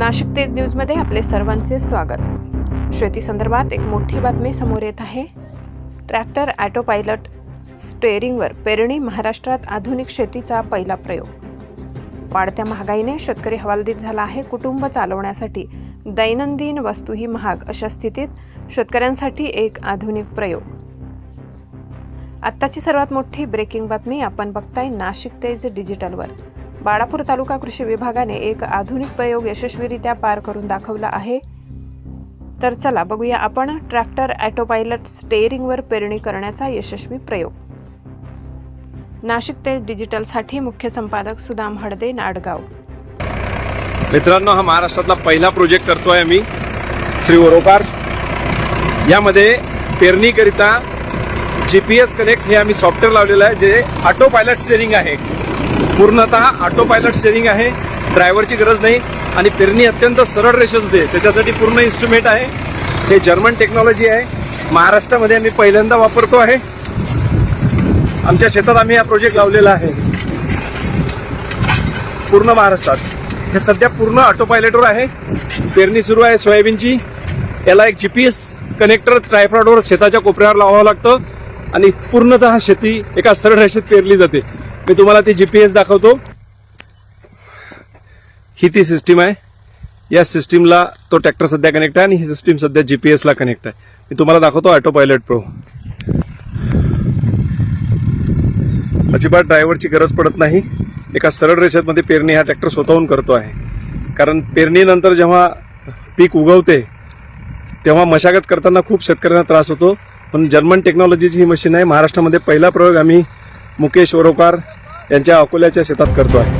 नाशिक तेज न्यूजमध्ये आपले सर्वांचे स्वागत. शेती संदर्भात एक मोठी बातमी समोर येत आहे. ट्रॅक्टर ॲटो पायलट स्टेअरिंगवर पेरणी महाराष्ट्रात आधुनिक शेतीचा पहिला प्रयोग. वाढत्या महागाईने शेतकरी हवालदित झाला आहे. कुटुंब चालवण्यासाठी दैनंदिन वस्तूही महाग अशा स्थितीत शेतकऱ्यांसाठी एक आधुनिक प्रयोग. आत्ताची सर्वात मोठी ब्रेकिंग बातमी आपण बघताय नाशिक तेज डिजिटलवर. बाळापूर तालुका कृषी विभागाने एक आधुनिक प्रयोग यशस्वीरित्या पार करून दाखवला आहे. तर चला बघूया आपण ट्रॅक्टर ॲटो पायलट स्टेअरिंगवर पेरणी करण्याचा यशस्वी प्रयोग. नाशिक तेज डिजिटलसाठी मुख्य संपादक सुदाम हडदे नाडगाव. मित्रांनो हा महाराष्ट्रातला पहिला प्रोजेक्ट करतोय आम्ही श्री ओरोकार यामध्ये पेरणीकरिता जी पी एस कनेक्ट हे आम्ही सॉफ्टवेअर लावलेलं आहे जे ऑटो पायलट स्टेरिंग आहे. पूर्णतः ऑटो पायलट स्टेरिंग आहे. ड्रायव्हरची गरज नाही. आणि पेरणी अत्यंत सरळ रेषेत होते. त्याच्यासाठी पूर्ण इन्स्ट्रुमेंट आहे. हे जर्मन टेक्नॉलॉजी आहे. महाराष्ट्रामध्ये आम्ही पहिल्यांदा वापरतो आहे. आमच्या शेतात आम्ही हा प्रोजेक्ट लावलेला आहे. पूर्ण महाराष्ट्रात. हे सध्या पूर्ण ऑटो पायलटवर आहे. पेरणी सुरू आहे सोयाबीनची. याला एक जी पी एस कनेक्टर ट्रायफ्रॉडवर शेताच्या कोपऱ्यावर लावावं लागतं. आणि पूर्णतः शेती एका सरळ रेषेत पेरली जाते. मी तुम्हाला ती जीपीएस दाखवतो. ही ती सिस्टीम आहे. या सिस्टीमला तो ट्रॅक्टर सध्या कनेक्ट आहे आणि ही सिस्टीम सध्या जी पी एसला कनेक्ट आहे. मी तुम्हाला दाखवतो ऑटो पायलट प्रो अजिबात ड्रायव्हरची गरज पडत नाही. एका सरळ रेषेमध्ये पेरणी हा ट्रॅक्टर स्वतःहून करतो आहे. कारण पेरणीनंतर जेव्हा पीक उगवते तेव्हा मशागत करताना खूप शेतकऱ्यांना त्रास होतो. पण जर्मन टेक्नॉलॉजीची ही मशीन आहे. महाराष्ट्रामध्ये पहिला प्रयोग आम्ही मुकेश ओरोकार यांच्या अकोल्याच्या शेतात करतो आहे